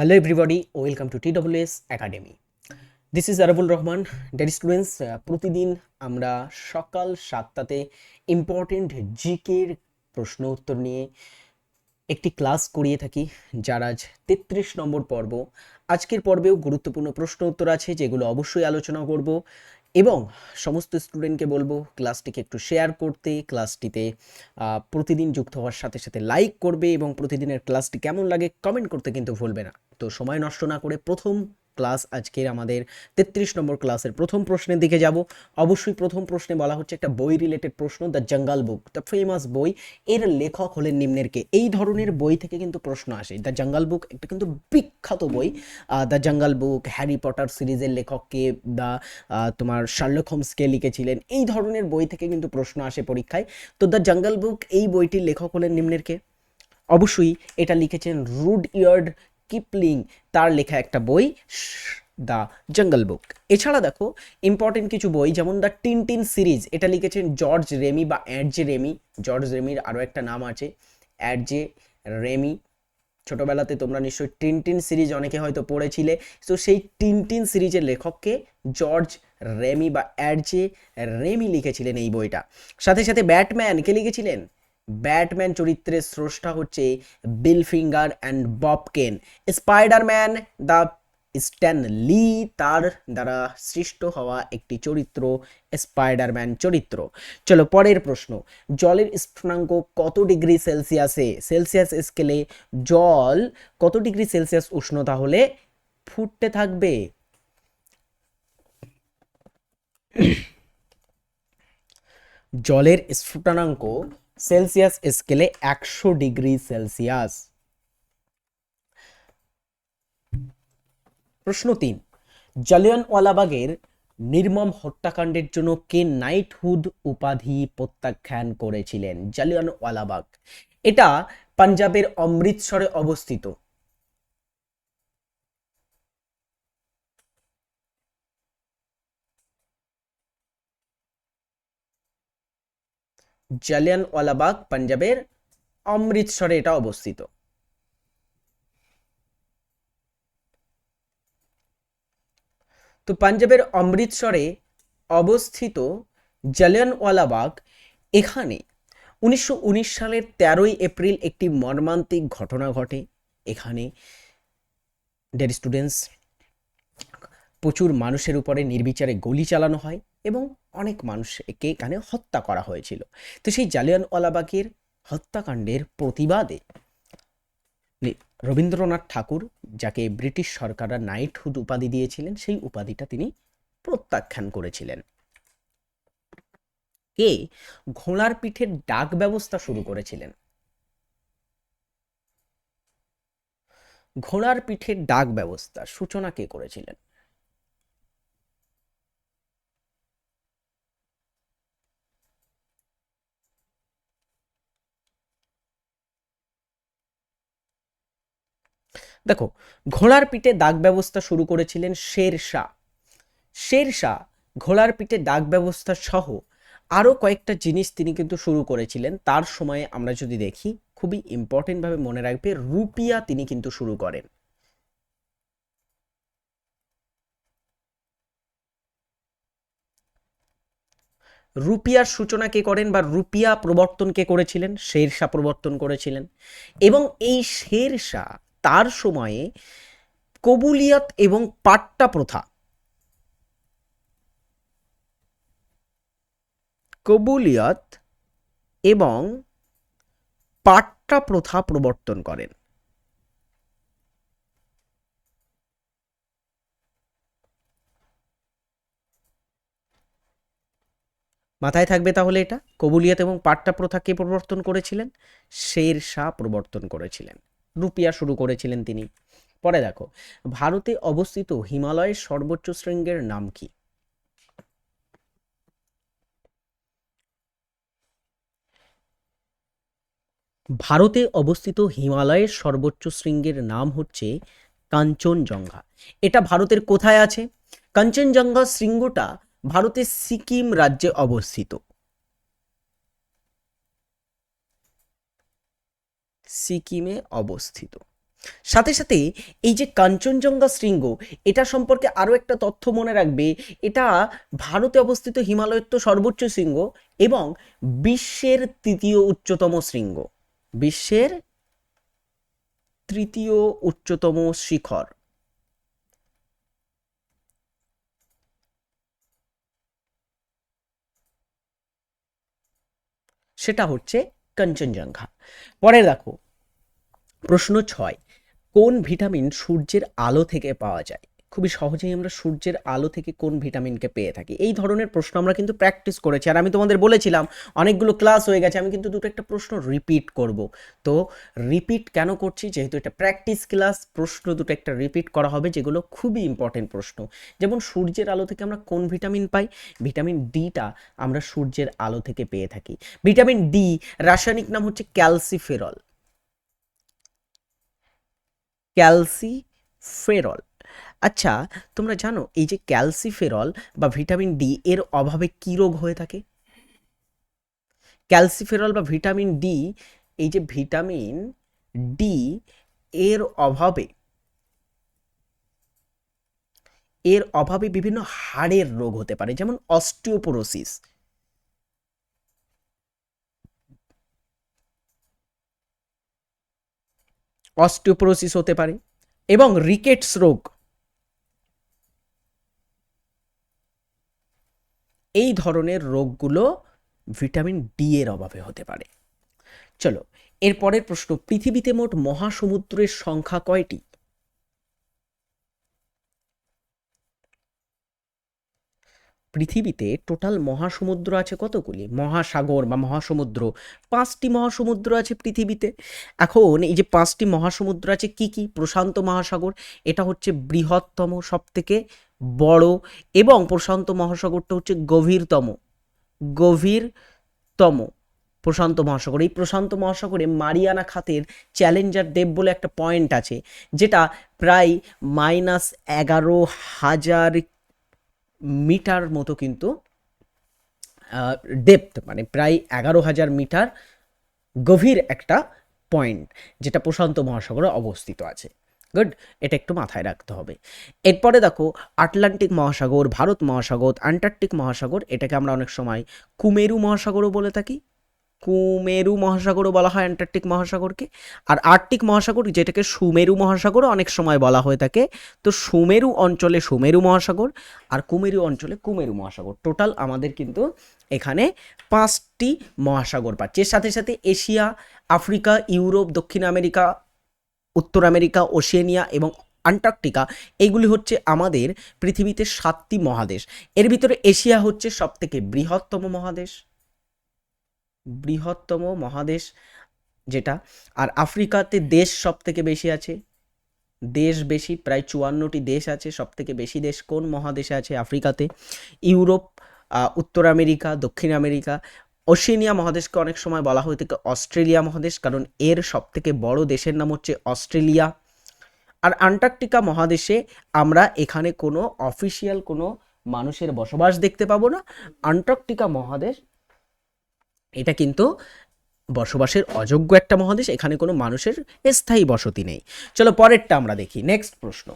Hello everybody, welcome to TWS Academy. This is Arabul Rahman dear students প্রতিদিন আমরা সকাল সাতটাতে important জিকের প্রশ্ন উত্তর নিয়ে একটি ক্লাস করিয়ে থাকি যার আজ তেত্রিশ নম্বর পর্ব। আজকের পর্বেও গুরুত্বপূর্ণ প্রশ্ন উত্তর আছে যেগুলো অবশ্যই আলোচনা করব। এবং সমস্ত স্টুডেন্টকে বলব, ক্লাসটিকে একটু শেয়ার করতে, ক্লাসটিতে প্রতিদিন যুক্ত হওয়ার সাথে সাথে লাইক করবে এবং প্রতিদিনের ক্লাসটি কেমন লাগে কমেন্ট করতে কিন্তু ভুলবে না। তো সময় নষ্ট না করে প্রথম ক্লাস, আজকের আমাদের তেত্রিশ নম্বর ক্লাসের প্রথম প্রশ্নের দিকে যাব। অবশ্যই প্রথম প্রশ্নে বলা হচ্ছে একটা বই রিলেটেড প্রশ্ন the jungle book the famous বই। এর লেখক হলেন নিম্নের কে এই ধরনের বই থেকে কিন্তু প্রশ্ন আসে। দ্য জঙ্গল বুক একটা কিন্তু বিখ্যাত বই। The jungle book Harry Potter সিরিজের লেখককে দ্য তোমার শার্লক হোমসকে লিখেছিলেন। এই ধরনের বই থেকে কিন্তু প্রশ্ন আসে পরীক্ষায়। তো দ্য জঙ্গল বুক এই বইটির লেখক হলেন নিম্নের কে অবশ্যই এটা লিখেছেন রুড ইয়ার্ড কিপলিং, তার লেখা একটা বই দ্য জঙ্গল বুক এছাড়া দেখো ইম্পর্টেন্ট কিছু বই, যেমন দ্য টিনটিন সিরিজ এটা লিখেছেন জর্জ রেমি বা অ্যাডজে রেমি জর্জ রেমির আরও একটা নাম আছে অ্যাডজে রেমি ছোটোবেলাতে তোমরা নিশ্চয়ই টিনটিন সিরিজ অনেকে হয়তো পড়েছিলে। তো সেই টিনটিন সিরিজের লেখককে জর্জ রেমি বা অ্যাডজে রেমি লিখেছিলেন এই বইটা। সাথে সাথে ব্যাটম্যান কে লিখেছিলেন? ব্যাটম্যান চরিত্রের স্রষ্টা হচ্ছে Bill Finger and Bob Kane. Spider-Man the Stan Lee তার দ্বারা সৃষ্ট হওয়া একটি চরিত্র, স্পাইডারম্যান চরিত্র। চলো পরের প্রশ্ন, জলের স্ফুটনাঙ্ক কত ডিগ্রি সেলসিয়াসে? সেলসিয়াস স্কেলে জল কত ডিগ্রি সেলসিয়াস উষ্ণতা হলে ফুটতে থাকবে? জলের স্ফুটনাঙ্ক সেলসিয়াস স্কেলে একশো ডিগ্রি সেলসিয়াস। প্রশ্ন তিন, জালিয়ানওয়ালাবাগের নির্মম হত্যাকাণ্ডের জন্য কে নাইটহুড উপাধি প্রত্যাখ্যান করেছিলেন? জালিয়ানওয়ালাবাগ। এটা পাঞ্জাবের অমৃতসরে অবস্থিত। জালিয়ানওয়ালাবাগ, পাঞ্জাবের অমৃতসরে এটা অবস্থিত। তো পাঞ্জাবের অমৃতসরে অবস্থিত জালিয়ানওয়ালাবাগ, এখানে উনিশশো উনিশ সালের তেরোই এপ্রিল একটি মর্মান্তিক ঘটনা ঘটে। এখানে ডেড স্টুডেন্টস প্রচুর মানুষের উপরে নির্বিচারে গুলি চালানো হয়। এবং অনেক মানুষকে এখানে হত্যা করা হয়েছিল। তো সেই জালিয়ানওয়ালাবাগের হত্যাকাণ্ডের প্রতিবাদে রবীন্দ্রনাথ ঠাকুর, যাকে ব্রিটিশ সরকাররা নাইটহুড উপাধি দিয়েছিলেন, সেই উপাধিটা তিনি প্রত্যাখ্যান করেছিলেন। কে? ঘোড়ার পিঠের ডাক ব্যবস্থা শুরু করেছিলেন। ঘোড়ার পিঠের ডাক ব্যবস্থা, সূচনা কে করেছিলেন? দেখো, ঘোড়ার পিঠে দাগ ব্যবস্থা শুরু করেছিলেন শের শাহ। শের শাহ ঘোড়ার পিঠে ডাক ব্যবস্থা সহ আরও কয়েকটা জিনিস তিনি কিন্তু শুরু করেছিলেন। তার সময়ে আমরা যদি দেখি, খুবই ইম্পর্টেন্টভাবে মনে রাখবে, রুপিয়া তিনি কিন্তু শুরু করেন। রুপিয়ার সূচনা কে করেন বা রুপিয়া প্রবর্তন কে করেছিলেন? শের শাহ প্রবর্তন করেছিলেন। এবং এই শের শাহ তার সময়ে কবুলিয়াত এবং পাট্টা প্রথা। কবুলিয়ত এবং পাট্টা প্রথা প্রবর্তন করেন। মাথায় থাকবে তাহলে এটা? কবুলিয়ত এবং পাট্টা প্রথা কে প্রবর্তন করেছিলেন? শের শাহ প্রবর্তন করেছিলেন। রুপিয়া শুরু করেছিলেন তিনি। পরে দেখো, ভারতে অবস্থিত হিমালয়ের সর্বোচ্চ শৃঙ্গের নাম কি? ভারতে অবস্থিত হিমালয়ের সর্বোচ্চ শৃঙ্গের নাম হচ্ছে কাঞ্চনজঙ্ঘা। এটা ভারতের কোথায় আছে? কাঞ্চনজঙ্ঘা শৃঙ্গটা ভারতের সিকিম রাজ্যে অবস্থিত। সিকিমে অবস্থিত। সাথে সাথে এই যে কাঞ্চনজঙ্ঘা শৃঙ্গ, এটা সম্পর্কে আরও একটা তথ্য মনে রাখবে, এটা ভারতে অবস্থিত হিমালয়ের তো সর্বোচ্চ শৃঙ্গ এবং বিশ্বের তৃতীয় উচ্চতম শৃঙ্গ। বিশ্বের তৃতীয় উচ্চতম শিখর। সেটা হচ্ছে কাঞ্চনজঙ্ঘা। পরে দেখো প্রশ্ন ছয় কোন ভিটামিন সূর্যের আলো থেকে পাওয়া যায়? খুবই সহজেই আমরা সূর্যের আলো থেকে কোন ভিটামিনকে পেয়ে থাকি। এই ধরনের প্রশ্ন আমরা কিন্তু প্র্যাকটিস করেছি। আর আমি তোমাদের বলেছিলাম, অনেকগুলো ক্লাস হয়ে গেছে, আমি কিন্তু দুটো একটা প্রশ্ন রিপিট করব। তো রিপিট কেন করছি? যেহেতু এটা প্র্যাকটিস ক্লাস প্রশ্ন দুটো একটা রিপিট করা হবে, যেগুলো খুবই ইম্পর্টেন্ট প্রশ্ন। যেমন সূর্যের আলো থেকে আমরা কোন ভিটামিন পাই? ভিটামিন ডিটা আমরা সূর্যের আলো থেকে পেয়ে থাকি। ভিটামিন ডি রাসায়নিক নাম হচ্ছে ক্যালসিফেরল ক্যালসিফেরল আচ্ছা তোমরা জানো এই যে ক্যালসিফেরল বা ভিটামিন ডি এর অভাবে কী রোগ হয়ে থাকে? ক্যালসিফেরল বা ভিটামিন ডি, এই যে ভিটামিন ডি এর অভাবে এর অভাবে বিভিন্ন হাড়ের রোগ হতে পারে, যেমন অস্টিওপোরোসিস। অস্টিওপোরোসিস হতে পারে এবং রিকেটস রোগ। এই ধরনের রোগগুলো ভিটামিন ডি এর অভাবে হতে পারে। চলো এরপরের প্রশ্ন, পৃথিবীতে মোট মহাসমুদ্রের সংখ্যা কয়টি? পৃথিবীতে টোটাল মহাসমুদ্র আছে কতগুলি? মহাসাগর বা মহাসমুদ্র। পাঁচটি মহাসমুদ্র আছে পৃথিবীতে। এখন এই যে পাঁচটি মহাসমুদ্র আছে, কি কি? প্রশান্ত মহাসাগর, এটা হচ্ছে বৃহত্তম সবথেকে বড় এবং প্রশান্ত মহাসাগরটা হচ্ছে গভীরতম গভীরতম প্রশান্ত মহাসাগর। এই প্রশান্ত মহাসাগরে মারিয়ানা খাতের চ্যালেঞ্জার ডেপ বলে একটা পয়েন্ট আছে, যেটা প্রায় মাইনাস এগারো হাজার মিটার মতো কিন্তু ডেপথ মানে প্রায় এগারো হাজার মিটার গভীর একটা পয়েন্ট যেটা প্রশান্ত মহাসাগরে অবস্থিত আছে। গুড এটা একটু মাথায় রাখতে হবে। এরপরে দেখো, আটলান্টিক মহাসাগর, ভারত মহাসাগর, আন্টার্কটিক মহাসাগর, এটাকে আমরা অনেক সময় কুমেরু মহাসাগরও বলে থাকি। কুমেরু মহাসাগরও বলা হয় অ্যান্টার্কটিক মহাসাগরকে। আর আর্কটিক মহাসাগর, যেটাকে সুমেরু মহাসাগরও অনেক সময় বলা হয়ে থাকে। তো সুমেরু অঞ্চলে সুমেরু মহাসাগর, আর কুমেরু অঞ্চলে কুমেরু মহাসাগর। টোটাল আমাদের কিন্তু এখানে পাঁচটি মহাসাগর পাচ্ছে। এর সাথে সাথে এশিয়া, আফ্রিকা, ইউরোপ, দক্ষিণ আমেরিকা উত্তর আমেরিকা, ওশেনিয়া এবং আন্টার্কটিকা, এইগুলি হচ্ছে আমাদের পৃথিবীতে সাতটি মহাদেশ। এর ভিতরে এশিয়া হচ্ছে সবথেকে বৃহত্তম মহাদেশ। বৃহত্তম মহাদেশ যেটা। আর আফ্রিকাতে দেশ সব থেকে বেশি আছে? দেশ বেশি, প্রায় চুয়ান্নটি দেশ আছে সব থেকে বেশি দেশ কোন মহাদেশে আছে আফ্রিকাতে? ইউরোপ উত্তর আমেরিকা, দক্ষিণ আমেরিকা ওশেনিয়া মহাদেশকে অনেক সময় বলা হয়ে থাকে অস্ট্রেলিয়া মহাদেশ, কারণ এর সব থেকে বড় দেশের নাম হচ্ছে অস্ট্রেলিয়া। আর আন্টার্কটিকা মহাদেশে আমরা এখানে কোনো অফিসিয়াল কোনো মানুষের বসবাস দেখতে পাবো না। আন্টার্কটিকা মহাদেশ, এটা কিন্তু বসবাসের অযোগ্য একটা মহাদেশ, এখানে কোনো মানুষের স্থায়ী বসতি নেই। চলো পরেরটা আমরা দেখি নেক্সট প্রশ্ন।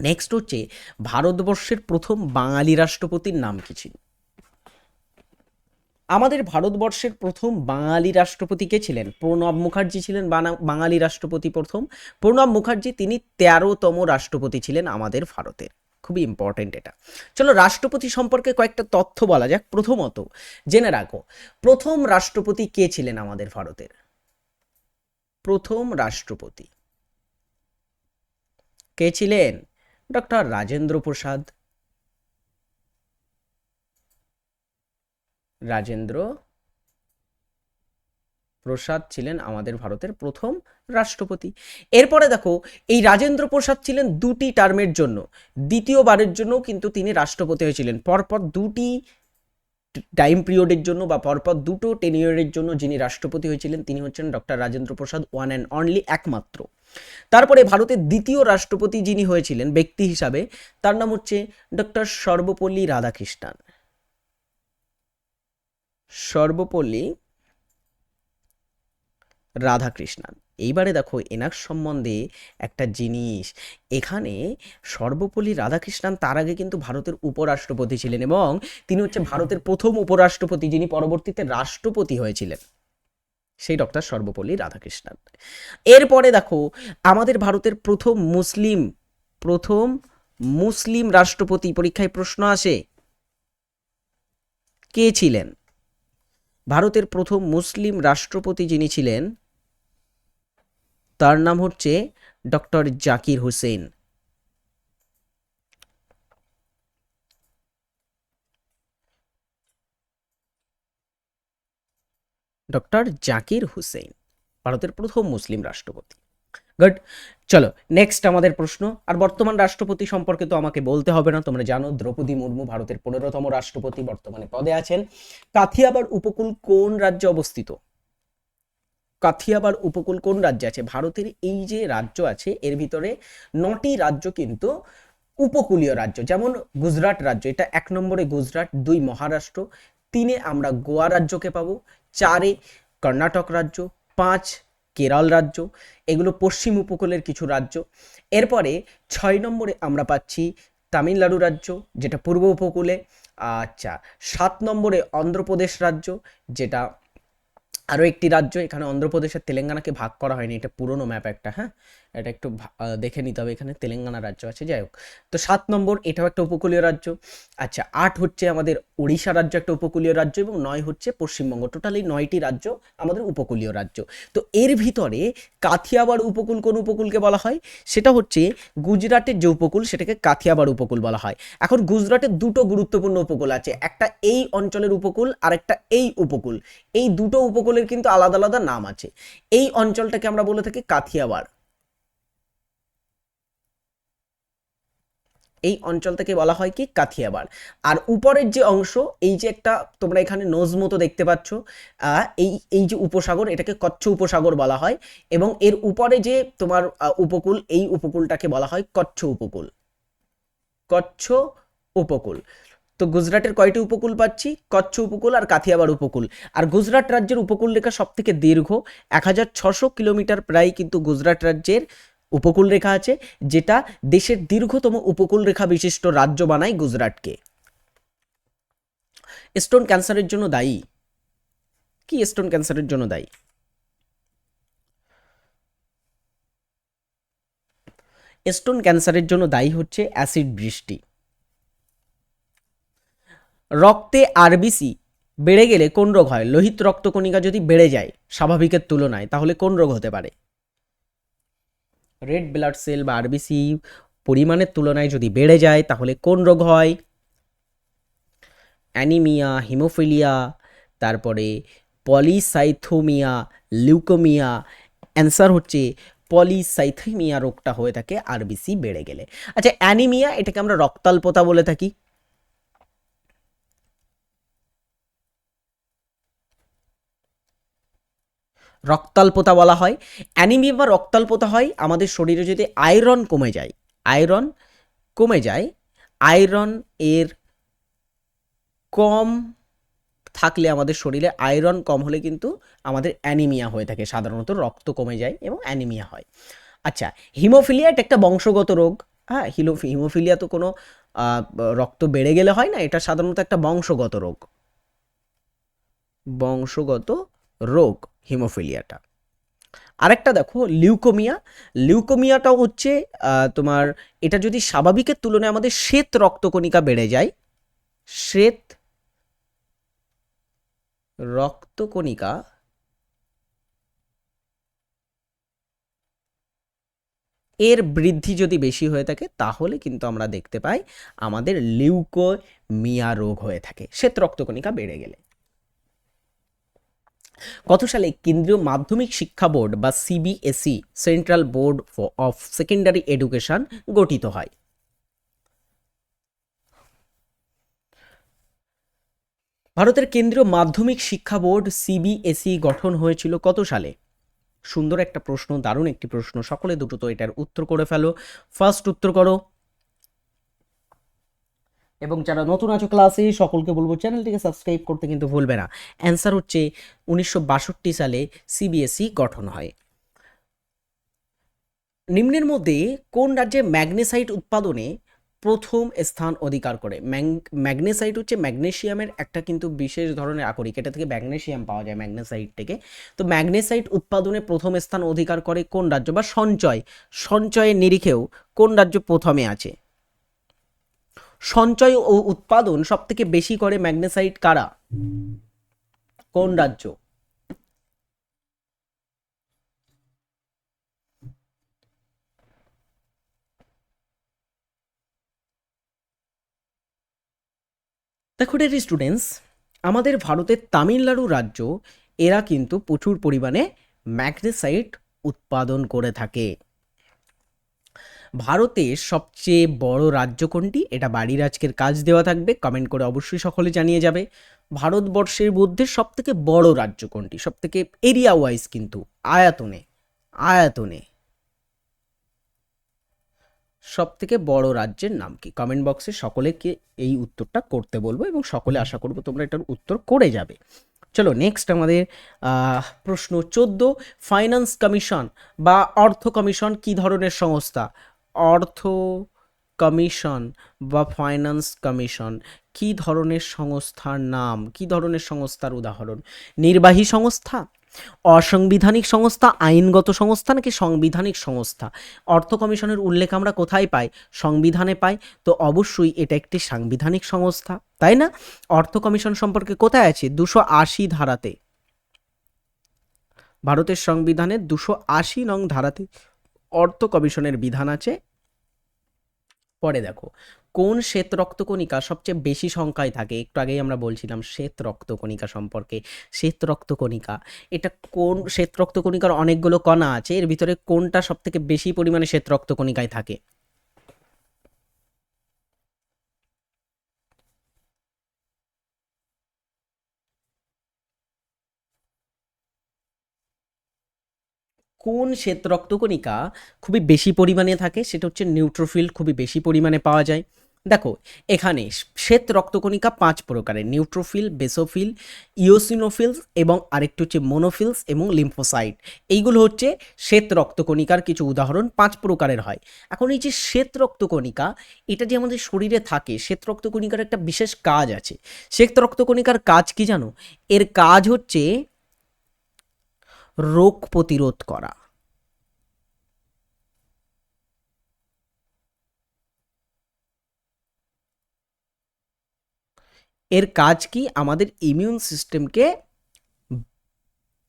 নেক্সট হচ্ছে, ভারতবর্ষের প্রথম বাঙালি রাষ্ট্রপতির নাম কি ছিল? আমাদের ভারতবর্ষের প্রথম বাঙালি রাষ্ট্রপতি কে ছিলেন? প্রণব মুখার্জি ছিলেন বাঙালি রাষ্ট্রপতি প্রথম। প্রণব মুখার্জি, তিনি তেরোতম রাষ্ট্রপতি ছিলেন আমাদের ভারতের। খুবই ইম্পর্টেন্ট এটা। চলো রাষ্ট্রপতি সম্পর্কে কয়েকটা তথ্য বলা যাক। প্রথমত, জেনে রাখো, প্রথম রাষ্ট্রপতি কে ছিলেন আমাদের ভারতের? প্রথম রাষ্ট্রপতি। কে ছিলেন? ডক্টর রাজেন্দ্র প্রসাদ। রাজেন্দ্র প্রসাদ ছিলেন আমাদের ভারতের প্রথম রাষ্ট্রপতি। এরপরে দেখো, এই রাজেন্দ্র প্রসাদ ছিলেন দুটি টার্মের জন্য। দ্বিতীয়বারের জন্য কিন্তু তিনি রাষ্ট্রপতি হয়েছিলেন। পরপর দুটি টাইম পিরিয়ডের জন্য বা পরপর দুটো টেনিয়রের জন্য যিনি রাষ্ট্রপতি হয়েছিলেন, তিনি হচ্ছেন doctor Rajendra Prasad one and only একমাত্র। তারপরে ভারতের দ্বিতীয় রাষ্ট্রপতি যিনি হয়েছিলেন, ব্যক্তি হিসাবে, তার নাম হচ্ছে ডক্টর সর্বপল্লী রাধাকৃষ্ণান। সর্বপল্লী রাধাকৃষ্ণান। এইবারে দেখো এনার সম্বন্ধে একটা জিনিস। এখানে সর্বপল্লী রাধাকৃষ্ণান তার আগে কিন্তু ভারতের উপরাষ্ট্রপতি ছিলেন এবং তিনি হচ্ছে ভারতের প্রথম উপরাষ্ট্রপতি যিনি পরবর্তীতে রাষ্ট্রপতি হয়েছিলেন, সেই ডক্টর সর্বপল্লী রাধাকৃষ্ণন। এরপরে দেখো আমাদের ভারতের প্রথম মুসলিম প্রথম মুসলিম রাষ্ট্রপতি পরীক্ষায় প্রশ্ন আসে, কে ছিলেন? ভারতের প্রথম মুসলিম রাষ্ট্রপতি যিনি ছিলেন তার নাম হচ্ছে ডক্টর জাকির হোসেন। ডক্টর জাকির হুসেন, ভারতের প্রথম মুসলিম রাষ্ট্রপতি। গুড, চলো নেক্সট আমাদের প্রশ্ন। আর বর্তমান রাষ্ট্রপতি সম্পর্কে তো আমাকে বলতে হবে না, তোমরা জানো, দ্রৌপদী মুর্মু ভারতের পনেরোতম রাষ্ট্রপতি বর্তমানে পদে আছেন। কাথিয়াবার উপকূল কোন রাজ্যে অবস্থিত? কাথিয়াবার উপকূল কোন রাজ্যে আছে? ভারতের এই যে রাজ্য আছে, এর ভিতরে নটি রাজ্য কিন্তু উপকূলীয় রাজ্য, যেমন গুজরাট রাজ্য, এটা এক নম্বরে গুজরাট, দুই মহারাষ্ট্র, তিনে আমরা গোয়া রাজ্যকে পাবো, চারে কর্ণাটক রাজ্য, পাঁচ কেরল রাজ্য, এগুলো পশ্চিম উপকূলের কিছু রাজ্য। এরপরে ছয় নম্বরে আমরা পাচ্ছি তামিলনাড়ু রাজ্য, যেটা পূর্ব উপকূলে আচ্ছা সাত নম্বরে অন্ধ্রপ্রদেশ রাজ্য, যেটা আরও একটি রাজ্য এখানে অন্ধ্রপ্রদেশের তেলেঙ্গানাকে ভাগ করা হয়নি এটা পুরনো ম্যাপ একটা হ্যাঁ? এটা একটু দেখে নিতে হবে। এখানে তেলেঙ্গানা রাজ্য আছে, যাই হোক। তো সাত নম্বর, এটাও একটা উপকূলীয় রাজ্য। আচ্ছা আট হচ্ছে আমাদের উড়িষ্যা রাজ্য একটা উপকূলীয় রাজ্য এবং নয় হচ্ছে পশ্চিমবঙ্গ। টোটালি নয়টি রাজ্য আমাদের উপকূলীয় রাজ্য। তো এর ভিতরে কাথিয়াবার উপকূল কোন উপকূলকে বলা হয়? সেটা হচ্ছে গুজরাটের যে উপকূল, সেটাকে কাথিয়াবার উপকূল বলা হয়। এখন গুজরাটের দুটো গুরুত্বপূর্ণ উপকূল আছে। একটা এই অঞ্চলের উপকূল আর একটা এই উপকূল। এই দুটো উপকূলের কিন্তু আলাদা আলাদা নাম আছে। এই অঞ্চলটাকে আমরা বলে থাকি কাথিয়াবার এই অঞ্চলটাকে বলা হয় কি কাথিয়াবাড়। আর উপরের যে অংশ, এই যে একটা তোমরা এখানে নোজ মতো দেখতে পাচ্ছ এই এই যে উপসাগর, এটাকে কচ্ছ উপসাগর বলা হয় এবং এর উপরে যে তোমার উপকূল, এই উপকূলটাকে বলা হয় কচ্ছ উপকূল। কচ্ছ উপকূল। তো গুজরাটের কয়টি উপকূল পাচ্ছি? কচ্ছ উপকূল আর কাথিয়াবার উপকূল। আর গুজরাট রাজ্যের উপকূল রেখা সব থেকে দীর্ঘ, এক হাজার ছশো কিলোমিটার প্রায় কিন্তু গুজরাট রাজ্যের উপকূল রেখা আছে, যেটা দেশের দীর্ঘতম উপকূল রেখা বিশিষ্ট রাজ্য বানায় গুজরাটকে। স্টোন ক্যান্সারের জন্য দায়ী। কি স্টোন ক্যান্সারের জন্য দায়ী? স্টোন ক্যান্সারের জন্য দায়ী হচ্ছে অ্যাসিড বৃষ্টি। রক্তে আরবিসি বেড়ে গেলে কোন রোগ হয়? লোহিত রক্তকণিকা যদি বেড়ে যায় স্বাভাবিকের তুলনায়, তাহলে কোন রোগ হতে পারে? রেড ব্লাড সেল বা আরবিসি পরিমাণের তুলনায় যদি বেড়ে যায়, তাহলে কোন রোগ হয়? অ্যানিমিয়া হিমোফিলিয়া তারপরে পলিসাইথোমিয়া লিউকোমিয়া অ্যান্সার হচ্ছে পলিসাইথেমিয়া রোগটা হয়ে থাকে আরবিসি বেড়ে গেলে। আচ্ছা অ্যানিমিয়া এটাকে আমরা রক্তাল্পতা বলে থাকি। রক্তাল্পতা বলা হয়। অ্যানিমিয়া বা রক্তাল্পতা হয়, আমাদের শরীরে যদি আয়রন কমে যায়, আয়রন কমে যায়, আয়রন এর কম থাকলে আমাদের শরীরে আয়রন কম হলে কিন্তু আমাদের অ্যানিমিয়া হয়ে থাকে, সাধারণত রক্ত কমে যায় এবং অ্যানিমিয়া হয়। আচ্ছা হিমোফিলিয়া এটা একটা বংশগত রোগ। হ্যাঁ হিলো, হিমোফিলিয়া তো কোনো রক্ত বেড়ে গেলে হয় না, এটা সাধারণত একটা বংশগত রোগ। বংশগত রোগ। হিমোফিলিয়াটা। আরেকটা দেখো, লিউকোমিয়া। লিউকোমিয়াটাও হচ্ছে তোমার এটা যদি স্বাভাবিকের তুলনায় আমাদের শ্বেত রক্তকণিকা বেড়ে যায়, শ্বেত রক্তকণিকা এর বৃদ্ধি যদি বেশি হয়ে থাকে, তাহলে কিন্তু আমরা দেখতে পাই আমাদের লিউকোমিয়া রোগ হয়ে থাকে, শ্বেত রক্তকণিকা বেড়ে গেলে। কত সালে কেন্দ্রীয় মাধ্যমিক শিক্ষা বোর্ড বা CBSE central board of secondary education গঠিত হয়। ভারতের কেন্দ্রীয় মাধ্যমিক শিক্ষা বোর্ড সিবিএসই গঠন হয়েছিল কত সালে? সুন্দর একটা প্রশ্ন, দারুণ একটি প্রশ্ন, সকলে দুটো তো এটার উত্তর করে ফেলো। ফার্স্ট উত্তর করো। এবং যারা নতুন আছো ক্লাসে সকলকে বলব চ্যানেলটিকে সাবস্ক্রাইব করতে কিন্তু ভুলবে না। অ্যান্সার হচ্ছে উনিশশো বাষট্টি সালে সিবিএসই গঠন হয়। নিম্নের মধ্যে কোন রাজ্যে ম্যাগনেসাইট উৎপাদনে প্রথম স্থান অধিকার করে? ম্যাগনেসাইট হচ্ছে ম্যাগনেশিয়ামের একটা কিন্তু বিশেষ ধরনের আকরিক। এটা থেকে ম্যাগনেসিয়াম পাওয়া যায় ম্যাগনেসাইট থেকে। তো ম্যাগনেসাইট উৎপাদনে প্রথম স্থান অধিকার করে কোন রাজ্য? বা সঞ্চয়। সঞ্চয়ের নিরিখেও কোন রাজ্য প্রথমে আছে? সঞ্চয় ও উৎপাদন সব থেকে বেশি করে ম্যাগনেসাইট কারা? কোন রাজ্য? দেখো ডেরি স্টুডেন্টস আমাদের ভারতের তামিলনাড়ু রাজ্য, এরা কিন্তু প্রচুর পরিমাণে ম্যাগনেসাইট উৎপাদন করে থাকে। ভারতের সবচেয়ে বড় রাজ্য কোনটি? এটা বাড়ির আজকের কাজ দেওয়া থাকবে কমেন্ট করে অবশ্যই সকলে জানিয়ে যাবে। ভারতবর্ষের মধ্যে সবথেকে বড় রাজ্য কোনটি? সবথেকে এরিয়া ওয়াইজ কিন্তু, আয়াতনে আয়াতনে। সব থেকে বড় রাজ্যের নাম কি? কমেন্ট বক্সে সকলেকে এই উত্তরটা করতে বলব এবং সকলে আশা করব তোমরা এটার উত্তর করে যাবে। চলো নেক্সট আমাদের প্রশ্ন চোদ্দ ফাইন্যান্স কমিশন বা অর্থ কমিশন কি ধরনের সংস্থা? অর্থ কমিশন বা ফাইন্যান্স কমিশন। কি ধরনের সংস্থার নাম? কি ধরনের সংস্থার উদাহরণ? নির্বাহী সংস্থা? অসাংবিধানিক সংস্থা? আইনগত সংস্থা? নাকি সাংবিধানিক সংস্থা? অর্থ কমিশনের উল্লেখ আমরা কোথায় পাই? সংবিধানে পাই। তো অবশ্যই এটা একটি সাংবিধানিক সংস্থা, তাই না? অর্থ কমিশন সম্পর্কে কোথায় আছে? দুশো আশি ধারাতে। ভারতের সংবিধানের দুশো আশি নং ধারাতে অর্থ কমিশনের বিধান আছে। পরে দেখো, কোন শ্বেত রক্তকণিকা সবচেয়ে বেশি সংখ্যায় থাকে? একটু আগেই আমরা বলছিলাম শ্বেত রক্তকণিকা সম্পর্কে। শ্বেত রক্তকণিকা, এটা কোন শ্বেত রক্তকণিকার অনেকগুলো কণা আছে? এর ভিতরে কোনটা সবথেকে বেশি পরিমাণে শ্বেত রক্তকণিকায় থাকে? কোন শ্বেত রক্তকণিকা খুবই বেশি পরিমাণে থাকে? সেটা হচ্ছে নিউট্রোফিল খুবই বেশি পরিমাণে পাওয়া যায়। দেখো, এখানে শ্বেত রক্তকণিকা পাঁচ প্রকারের নিউট্রোফিল বেসোফিল ইওসিনোফিলস এবং আরেকটি হচ্ছে মোনোফিলস এবং লিম্ফোসাইট এইগুলো হচ্ছে শ্বেত রক্তকণিকার কিছু উদাহরণ, পাঁচ প্রকারের হয়। এখন এই যে শ্বেত রক্তকণিকা, এটা যে আমাদের শরীরে থাকে, শ্বেত রক্তকণিকার একটা বিশেষ কাজ আছে। শ্বেত রক্তকণিকার কাজ কি জানো? এর কাজ হচ্ছে রোগ প্রতিরোধ করা। এর কাজ কি? আমাদের ইমিউন সিস্টেমকে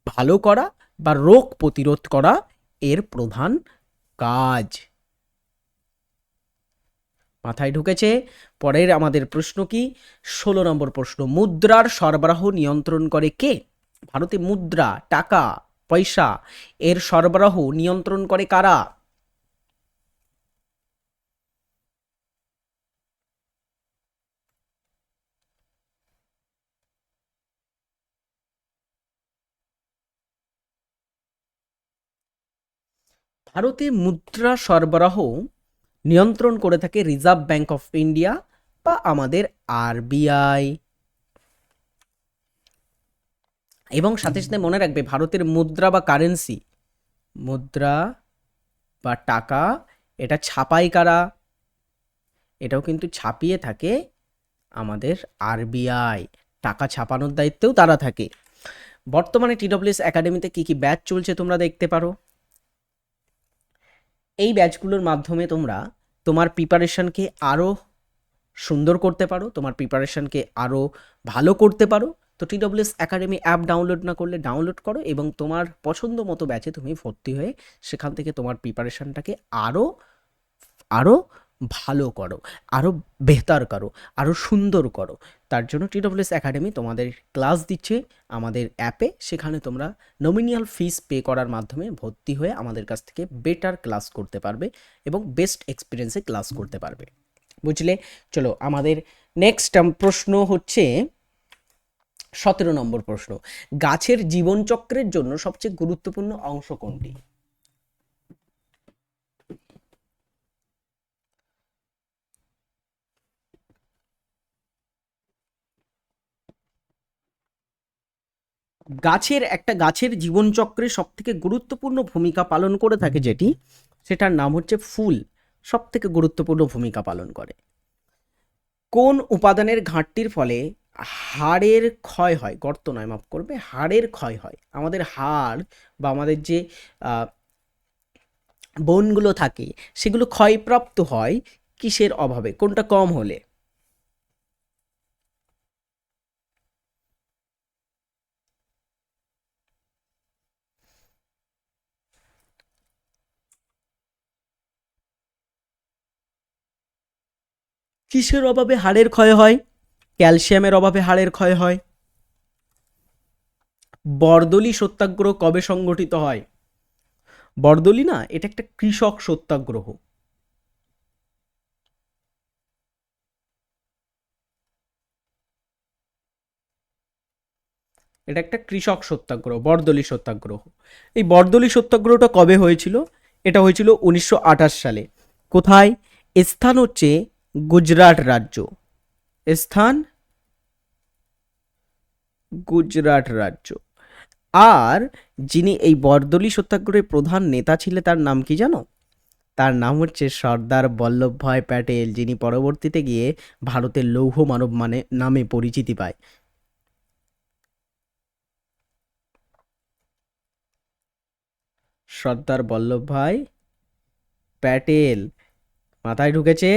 ভালো করা বা রোগ প্রতিরোধ করা এর প্রধান কাজ। মাথায় ঢুকেছে, পরের আমাদের প্রশ্ন কি? ষোলো নম্বর প্রশ্ন, মুদ্রার সরবরাহ নিয়ন্ত্রণ করে কে? ভারতে মুদ্রা, টাকা। পয়সা, এর সরবরাহ নিয়ন্ত্রণ করে কারা? ভারতে মুদ্রা সরবরাহ নিয়ন্ত্রণ করে থাকে রিজার্ভ ব্যাংক অফ ইন্ডিয়া বা আমাদের আরবিআই। এবং সাথে সাথে মনে রাখবে ভারতের মুদ্রা বা কারেন্সি মুদ্রা বা টাকা, এটা ছাপাই কারা? এটাও কিন্তু ছাপিয়ে থাকে আমাদের আরবিআই টাকা ছাপানোর দায়িত্বেও তারা থাকে। বর্তমানে টিডব্লিউএস একাডেমিতে কী কী ব্যাচ চলছে তোমরা দেখতে পারো? এই ব্যাচগুলোর মাধ্যমে তোমরা তোমার প্রিপারেশনকে আরও সুন্দর করতে পারো, তোমার প্রিপারেশনকে আরও ভালো করতে পারো তো T TWS academy app download না করলে ডাউনলোড করো এবং তোমার পছন্দ মতো ব্যাচে তুমি ভর্তি হয়ে সেখান থেকে তোমার প্রিপারেশনটাকে আরও আরও ভালো করো আরও বেহতার করো আরও সুন্দর করো। তার জন্য টি টিডব্লিউএস একাডেমি তোমাদের ক্লাস দিচ্ছে আমাদের অ্যাপে সেখানে তোমরা নমিনিয়াল ফিস পে করার মাধ্যমে ভর্তি হয়ে আমাদের কাছ থেকে বেটার ক্লাস করতে পারবে এবং বেস্ট এক্সপিরিয়েন্সে ক্লাস করতে পারবে। বুঝলে? চলো, আমাদের নেক্সট প্রশ্ন হচ্ছে সতেরো নম্বর প্রশ্ন, গাছের জীবনচক্রের জন্য সবচেয়ে গুরুত্বপূর্ণ অংশ কোনটি? গাছের একটা গাছের জীবনচক্রে সবথেকে গুরুত্বপূর্ণ ভূমিকা পালন করে থাকে যেটি, সেটার নাম হচ্ছে ফুল সব থেকে গুরুত্বপূর্ণ ভূমিকা পালন করে। কোন উপাদানের ঘাটতির ফলে হাড়ের ক্ষয় হয়, গর্ত নয়, মাফ করবে, হাড়ের ক্ষয় হয়। আমাদের হাড় বা আমাদের যে বোনগুলো থাকে, সেগুলো ক্ষয়প্রাপ্ত হয় কিসের অভাবে? কোনটা কম হলে? কিসের অভাবে হাড়ের ক্ষয় হয়? ক্যালসিয়ামের অভাবে হাড়ের ক্ষয় হয়। বরদলি সত্যাগ্রহ কবে সংগঠিত হয়? বরদলি না, এটা একটা কৃষক সত্যাগ্রহ। এটা একটা কৃষক সত্যাগ্রহ, বরদলি সত্যাগ্রহ। এই বরদলি সত্যাগ্রহটা কবে হয়েছিল? এটা হয়েছিল উনিশশো আঠাশ সালে। কোথায়? স্থান হচ্ছে গুজরাট রাজ্য। স্থান? গুজরাট রাজ্য। আর যিনি এই বরদলি সত্যাগ্রহের প্রধান নেতা ছিলেন, তার নাম কি জানো? তার নাম হচ্ছে সর্দার বল্লভভাই প্যাটেল, যিনি পরবর্তীতে গিয়ে ভারতের লৌহ মানব মানে নামে পরিচিতি পায়। সর্দার বল্লভভাই প্যাটেল। মাথায় ঢুকেছে।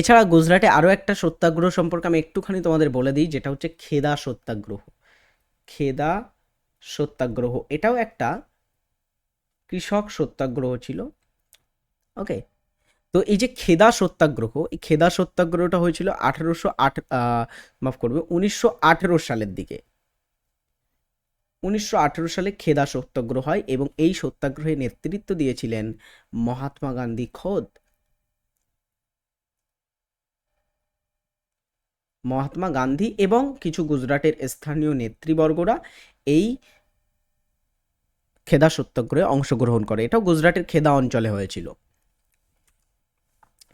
এছাড়া গুজরাটে আরও একটা সত্যাগ্রহ সম্পর্কে আমি একটুখানি তোমাদের বলে দিই, যেটা হচ্ছে খেদা সত্যাগ্রহ। খেদা সত্যাগ্রহ, এটাও একটা কৃষক সত্যাগ্রহ ছিল। ওকে তো এই যে খেদা সত্যাগ্রহ, এই খেদা সত্যাগ্রহটা হয়েছিল আঠেরোশো আট মাফ করবে, উনিশশো আঠেরো সালের দিকে। উনিশশো আঠেরো সালে খেদা সত্যাগ্রহ হয় এবং এই সত্যাগ্রহে নেতৃত্ব দিয়েছিলেন মহাত্মা গান্ধী খোদ। মহাত্মা গান্ধী এবং কিছু গুজরাটের স্থানীয় নেতৃবর্গরা এই খেদা সত্যাগ্রহে অংশগ্রহণ করে। এটাও গুজরাটের খেদা অঞ্চলে হয়েছিল।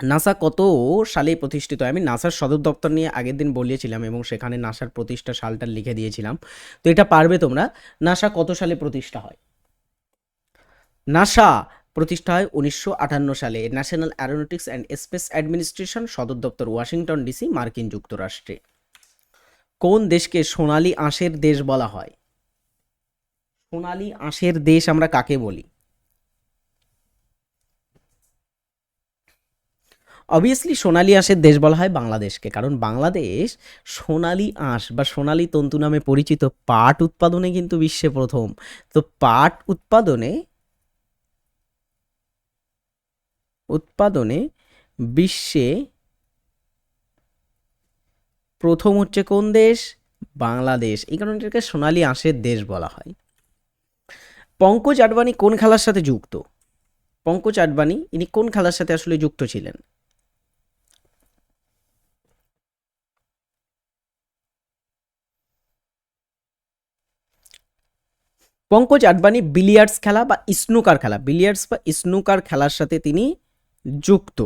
নাসা কত সালে প্রতিষ্ঠিত? হয় আমি নাসার সদর দপ্তর নিয়ে আগের দিন বলিয়েছিলাম এবং সেখানে নাসার প্রতিষ্ঠা সালটা লিখে দিয়েছিলাম। তো এটা পারবে তোমরা? নাসা কত সালে প্রতিষ্ঠা হয়? নাসা প্রতিষ্ঠা হয় উনিশশো আটান্ন সালে national aeronautics and space administration সদর দপ্তর ওয়াশিংটন ডিসি, মার্কিন যুক্তরাষ্ট্রে। কোন দেশকে সোনালী আঁশের দেশ বলা হয়? সোনালী আঁশের দেশ আমরা কাকে বলি? অবভিয়াসলি সোনালী আঁশের দেশ বলা হয় বাংলাদেশকে, কারণ বাংলাদেশ সোনালী আঁশ বা সোনালী তন্তু নামে পরিচিত পাট উৎপাদনে কিন্তু বিশ্বে প্রথম। তো পাট উৎপাদনে উৎপাদনে বিশ্বে প্রথম হচ্ছে কোন দেশ? বাংলাদেশ। এই কারণে এটাকে সোনালী আঁশের দেশ বলা হয়। পঙ্কজ আডবাণী কোন খেলার সাথে যুক্ত? পঙ্কজ আডবাণী, ইনি কোন খেলার সাথে আসলে যুক্ত ছিলেন? পঙ্কজ আডবাণী বিলিয়ার্ডস খেলা বা স্নুকার খেলা? বিলিয়ার্ডস বা স্নুকার খেলার সাথে তিনি যুক্ত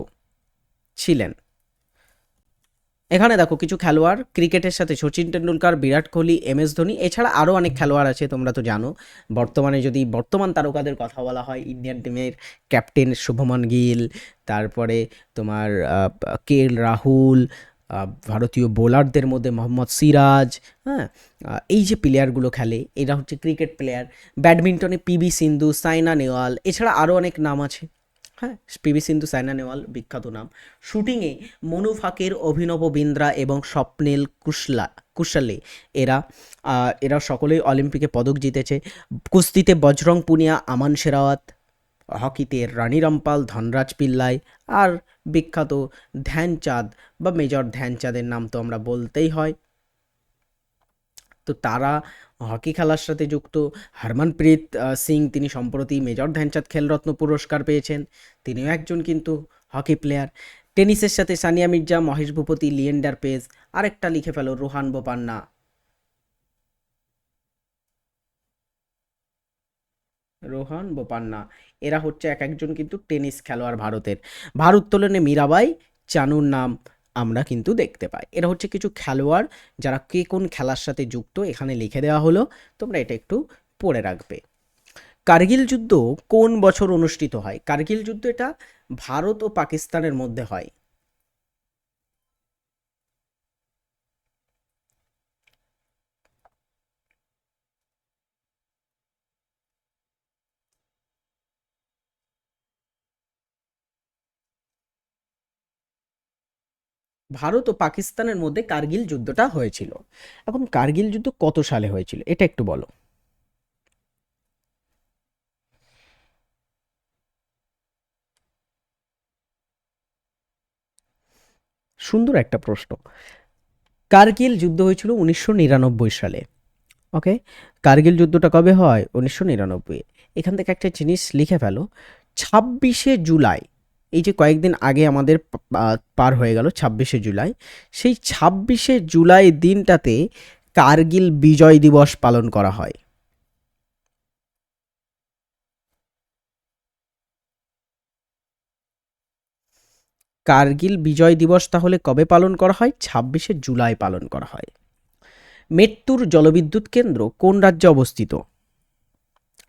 ছিলেন। এখানে দেখো কিছু খেলোয়াড়, ক্রিকেটের সাথে সচিন টেন্ডুলকার বিরাট কোহলি, এম এস ধোনি, এছাড়া আরও অনেক খেলোয়াড় আছে, তোমরা তো জানো। বর্তমানে যদি, বর্তমান তারকাদের কথা বলা হয়, ইন্ডিয়ান টিমের ক্যাপ্টেন শুভমান গিল, তারপরে তোমার কে এল রাহুল ভারতীয় বোলারদের মধ্যে মোহাম্মদ সিরাজ হ্যাঁ এই যে প্লেয়ারগুলো খেলে, এরা হচ্ছে ক্রিকেট প্লেয়ার ব্যাডমিন্টনে পিবি সিন্ধু, সাইনা নেওয়াল এছাড়া আরও অনেক নাম আছে। হ্যাঁ পিবি সিন্ধু সাইনা নেওয়াল বিখ্যাত নাম। শুটিংয়ে মনু ফাকের অভিনব বিন্দ্রা এবং স্বপ্নেল কুশলা, কুশালে। এরা এরা সকলেই অলিম্পিকে পদক জিতেছে। কুস্তিতে বজরং পুনিয়া, আমান শেরাওয়াত, হকিতে রানী রামপাল, ধনরাজ পিল্লাই আর বিখ্যাত ধ্যানচাঁদ বা মেজর ধ্যানচাঁদের নাম তো আমরা বলতেই হয়। তো তারা হকি খেলার সাথে যুক্ত। হরমনপ্রীত সিং তিনি সম্প্রতি মেজর ধ্যানচাঁদ খেলরত্ন পুরস্কার পেয়েছেন। তিনিও একজন কিন্তু হকি প্লেয়ার। টেনিসের সাথে সানিয়া মির্জা, মহেশ ভূপতি, লিয়েন্ডার পেজ, আরেকটা লিখে ফেলো রোহান বোপান্না। রোহান বোপান্না, এরা হচ্ছে এক একজন কিন্তু টেনিস খেলোয়াড় ভারতের। ভারোত্তোলনে মীরাবাই, চানুর নাম। আমরা কিন্তু দেখতে পাই। এরা হচ্ছে কিছু খেলোয়াড় যারা কে কোন খেলার সাথে যুক্ত, এখানে লিখে দেওয়া হলো। তোমরা এটা একটু পড়ে রাখবে। কার্গিল যুদ্ধ কোন বছর অনুষ্ঠিত হয়? কার্গিল যুদ্ধ এটা ভারত ও পাকিস্তানের মধ্যে হয়। ভারত ও পাকিস্তানের মধ্যে কার্গিল যুদ্ধটা হয়েছিল। এখন কার্গিল যুদ্ধ কত সালে হয়েছিল? এটা একটু বলো। সুন্দর একটা প্রশ্ন। কার্গিল যুদ্ধ হয়েছিল উনিশশো নিরানব্বই সালে। ওকে? কার্গিল যুদ্ধটা কবে হয়? উনিশশো নিরানব্বই। এখান থেকে একটা জিনিস লিখে ফেলো। ছাব্বিশে জুলাই এই যে কয়েকদিন আগে আমাদের পার হয়ে গেল ছাব্বিশে জুলাই, সেই ছাব্বিশে জুলাই দিনটাতে কার্গিল বিজয় দিবস পালন করা হয়। কার্গিল বিজয় দিবস তাহলে কবে পালন করা হয়? ছাব্বিশে জুলাই পালন করা হয়। মেট্টুর জলবিদ্যুৎ কেন্দ্র কোন রাজ্যে অবস্থিত?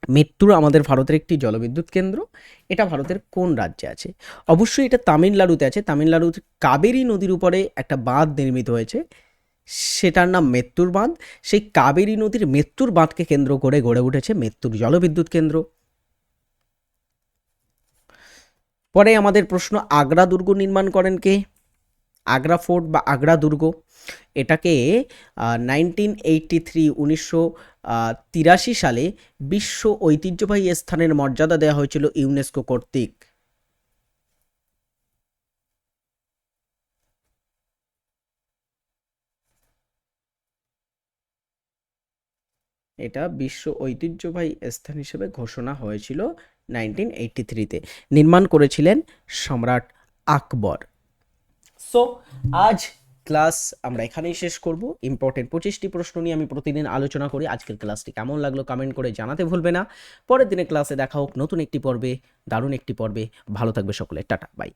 মেট্টুর আমাদের ভারতের একটি জলবিদ্যুৎ কেন্দ্র। এটা ভারতের কোন রাজ্যে আছে? অবশ্যই এটা তামিলনাড়ুতে আছে। তামিলনাড়ুর কাবেরী নদীর উপরে একটা বাঁধ নির্মিত হয়েছে। সেটার নাম মেত্তুর বাঁধ। সেই কাবেরী নদীর মেত্তুর বাঁধকে কেন্দ্র করে গড়ে উঠেছে মেত্তুর জলবিদ্যুৎ কেন্দ্র। পরে আমাদের প্রশ্ন, আগ্রা দুর্গ নির্মাণ করেন কে? আগ্রা ফোর্ট বা আগ্রা দুর্গ, এটাকে নাইনটিন এইটটি থ্রি উনিশশো তিরাশি সালে বিশ্ব ঐতিহ্যবাহী স্থানের মর্যাদা দেওয়া হয়েছিল ইউনেস্কো কর্তৃক। এটা বিশ্ব ঐতিহ্যবাহী স্থান হিসেবে ঘোষণা হয়েছিল নাইনটিন এইটটি থ্রিতে নির্মাণ করেছিলেন সম্রাট আকবর। সো আজ ক্লাস আমরা এখানেই শেষ করব। ইম্পর্টেন্ট পঁচিশটি প্রশ্ন নিয়ে আমি প্রতিদিন আলোচনা করি। আজকের ক্লাসটি কেমন লাগল কমেন্ট করে জানাতে ভুলবে না। পরের দিনে ক্লাসে দেখা হোক নতুন একটি পর্বে, দারুণ একটি পর্বে। ভালো থাকবে সকলে। Tata bye